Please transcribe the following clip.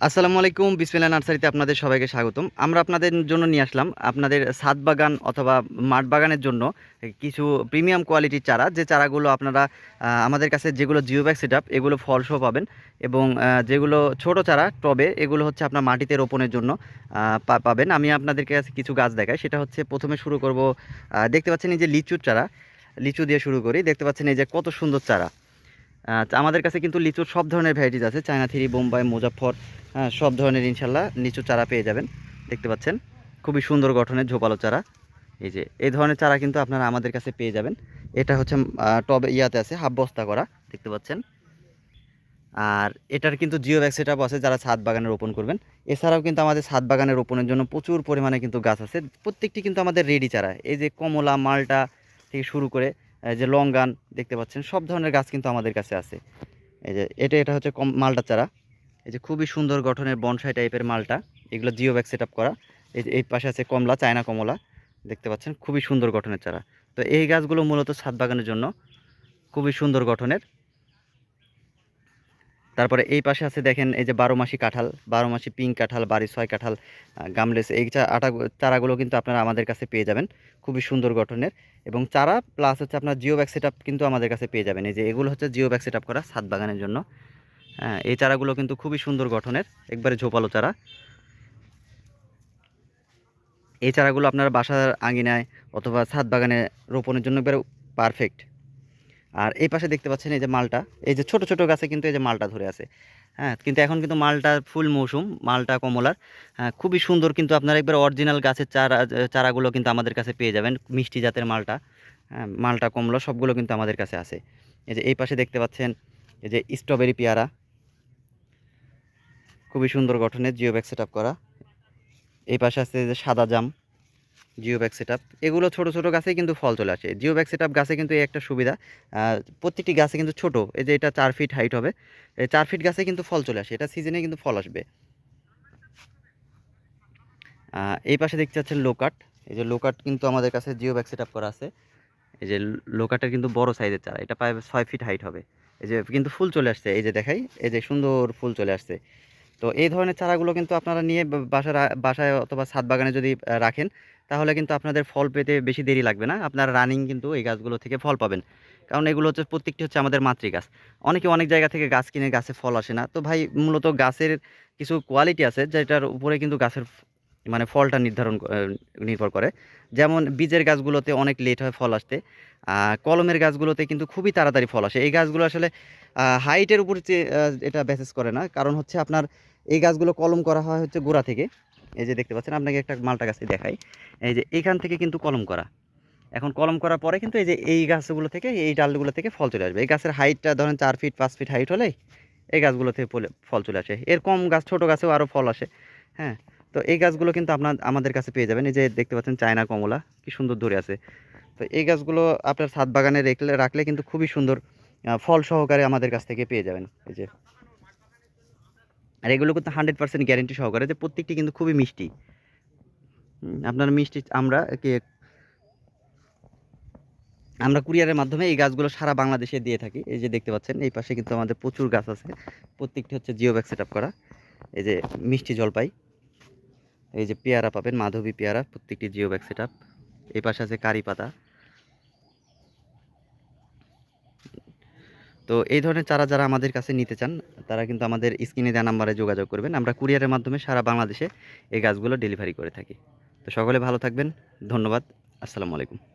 আসসালামু আলাইকুম বিসমিল্লা নার্সারিতে আপনাদের সবাইকে স্বাগতম। আমরা আপনাদের জন্য নিয়ে আসলাম আপনাদের ছাদ বাগান অথবা মাঠ বাগানের জন্য কিছু প্রিমিয়াম কোয়ালিটির চারা। যে চারাগুলো আপনারা আমাদের কাছে যেগুলো জিওব্যাগ সেট আপ, এগুলো ফলসহ পাবেন এবং যেগুলো ছোট চারা, টবে, এগুলো হচ্ছে আপনার মাটিতে রোপণের জন্য পাবেন। আমি আপনাদের কাছে কিছু গাছ দেখাই। সেটা হচ্ছে প্রথমে শুরু করব দেখতে পাচ্ছেন এই যে লিচুর চারা, লিচু দিয়ে শুরু করি। দেখতে পাচ্ছেন এই যে কত সুন্দর চারা। আহ, আমাদের কাছে কিন্তু লিচুর সব ধরনের ভ্যারাইটিস আছে। চায়না থ্রি বোম্বাই মুজাফর হ্যাঁ সব ধরনের ইনশাল্লাহ লিচু চারা পেয়ে যাবেন। দেখতে পাচ্ছেন খুবই সুন্দর গঠনের ঝোপালো চারা। এই যে এই ধরনের চারা কিন্তু আপনারা আমাদের কাছে পেয়ে যাবেন। এটা হচ্ছে টবে ইয়াতে আছে হাফ বস্তা করা দেখতে পাচ্ছেন। আর এটার কিন্তু জিও ব্যাগ সেট আছে যারা ছাদ বাগানে রোপণ করবেন। এছাড়াও কিন্তু আমাদের ছাদ বাগানে রোপণের জন্য প্রচুর পরিমাণে কিন্তু গাছ আছে। প্রত্যেকটি কিন্তু আমাদের রেডি চারা। এই যে কমলা মালটা থেকে শুরু করে যে গান দেখতে পাচ্ছেন, সব ধরনের গাছ কিন্তু আমাদের কাছে আছে। এই যে, এটা এটা হচ্ছে কম, মালটা চারা। এই যে খুবই সুন্দর গঠনের বনসাই টাইপের মালটা। এগুলো জিও ব্যাগ সেট করা। এই এই পাশে আছে কমলা, চায়না কমলা। দেখতে পাচ্ছেন, খুবই সুন্দর গঠনের চারা। তো এই গাছগুলো মূলত ছাদ বাগানের জন্য খুবই সুন্দর গঠনের তারপরে এই পাশে আছে দেখেন এই যে বারো মাসি কাঁঠাল, বারো মাসি পিঙ্ক কাঁঠাল বাড়ি ছয় কাঁঠাল গামলেস, এই চা আটা চারাগুলো কিন্তু আপনারা আমাদের কাছে পেয়ে যাবেন। খুবই সুন্দর গঠনের। এবং চারা প্লাস হচ্ছে আপনার জিও ব্যাগ সেট কিন্তু আমাদের কাছে পেয়ে যাবেন। এই যে এগুলো হচ্ছে জিও ব্যাগ সেট করা ছাদ বাগানের জন্য। হ্যাঁ এই চারাগুলো কিন্তু খুবই সুন্দর গঠনের। একবারে ঝোপালো চারা। এই চারাগুলো আপনার বাসার আঙিনায় অথবা ছাদ বাগানে রোপণের জন্য একবারে পারফেক্ট আর এই পাশে দেখতে পাচ্ছেন এই যে মালটা। এই যে ছোট ছোট গাছে কিন্তু এই যে মালটা ধরে আছে। হ্যাঁ কিন্তু এখন কিন্তু মালটা ফুল মৌসুম, মালটা কমলার। হ্যাঁ খুবই সুন্দর কিন্তু আপনারা একবার অরিজিনাল গাছের চারা, চারাগুলো কিন্তু আমাদের কাছে পেয়ে যাবেন, মিষ্টি জাতের মালটা। হ্যাঁ মালটা কমলা, সবগুলো কিন্তু আমাদের কাছে আছে। এই যে এই পাশে দেখতে পাচ্ছেন, এই যে স্ট্রবেরি পেয়ারা। খুবই সুন্দর গঠনের জিও ব্যাগ সেট করা। এই পাশে আছে যে সাদা জাম। জিও ব্যাগ সেট এগুলো ছোট ছোট গাছে কিন্তু ফল চলে আসে। জিও ব্যাগ সেট গাছে কিন্তু এই একটা সুবিধা প্রত্যেকটি গাছে কিন্তু ছোট, এই যে এটা চার ফিট হাইট হবে, এই চার ফিট গাছে কিন্তু ফল চলে আসে। এটা সিজনে কিন্তু ফল আসবে। এই পাশে দেখতে পাচ্ছেন লোকাট এই যে লোকাট কিন্তু আমাদের কাছে জিও ব্যাগ সেট করা আছে। এই যে লোকাটের কিন্তু বড় সাইজের চারা, এটা প্রায় ছয় ফিট হাইট হবে। এই যে কিন্তু ফুল চলে আসছে, এই যে দেখাই, এই যে সুন্দর ফুল চলে আসছে। তো এই ধরনের চারাগুলো কিন্তু আপনারা নিয়ে বা- বাসার বাসায় অথবা ছাদ বাগানে যদি রাখেন তাহলে কিন্তু আপনাদের ফল পেতে বেশি দেরি লাগবে না। আপনারা রানিং কিন্তু এই গাছগুলো থেকে ফল পাবেন। কারণ এগুলো হচ্ছে প্রত্যেকটি হচ্ছে আমাদের মাতৃ গাছ অনেকে অনেক জায়গা থেকে গাছ কিনে গাছে ফল আসে না। তো ভাই, মূলত গাছের কিছু কোয়ালিটি আছে, যেটার উপরে কিন্তু গাছের মানে ফলটা নির্ধারণ নির্ভর করে। যেমন বীজের গাছগুলোতে অনেক লেট হয় ফল আসতে। কলমের গাছগুলোতে কিন্তু খুবই তাড়াতাড়ি ফল আসে। এই গাছগুলো আসলে হাইটের উপর এটা বেসিস করে না। কারণ হচ্ছে আপনার এই গাছগুলো কলম করা হয় হচ্ছে গোড়া থেকে। এই যে দেখতে পাচ্ছেন, আপনাকে একটা মালটা গাছে দেখাই। এই যে এইখান থেকে কিন্তু কলম করা। এখন কলম করার পরে কিন্তু এই যে এই গাছগুলো থেকে, এই ডালগুলো থেকে ফল চলে আসবে। এই গাছের হাইটটা ধরেন চার ফিট, পাঁচ ফিট হাইট হলে এই গাছগুলো থেকে ফল চলে আসে। এর কম গাছ, ছোট গাছেও আরও ফল আসে। হ্যাঁ তো এই গাছগুলো কিন্তু আপনার, আমাদের কাছে পেয়ে যাবেন। এই যে দেখতে পাচ্ছেন, চায়না কমলা, কি সুন্দর ধরে আছে। তো এই গাছগুলো আপনার ছাদ বাগানে রেখলে, রাখলে কিন্তু খুবই সুন্দর ফল সহকারে আমাদের কাছ থেকে পেয়ে যাবেন। এই যে আর এগুলো কিন্তু হান্ড্রেড পার্সেন্ট গ্যারেন্টি সহকারে যে প্রত্যেকটি কিন্তু খুবই মিষ্টি। আপনার মিষ্টি আমরা আমরা কুরিয়ারের মাধ্যমে এই গাছগুলো সারা বাংলাদেশে দিয়ে থাকি। এই যে দেখতে পাচ্ছেন, এই পাশে কিন্তু আমাদের প্রচুর গাছ আছে। প্রত্যেকটি হচ্ছে জিও ব্যাগ সেট করা। এই যে মিষ্টি জলপাই। এই যে পেয়ারা পাবেন, মাধবী পেয়ারা, প্রত্যেকটি জিও ব্যাগ সেট এই পাশে আছে কারি পাতা। তো এই ধরনের চারা যারা আমাদের কাছে নিতে চান, তারা কিন্তু আমাদের স্ক্রিনে দেওয়া নাম্বারে যোগাযোগ করবেন। আমরা কুরিয়ারের মাধ্যমে সারা বাংলাদেশে এই গাছগুলো ডেলিভারি করে থাকি। তো সকলে ভালো থাকবেন। ধন্যবাদ। আসসালামু আলাইকুম।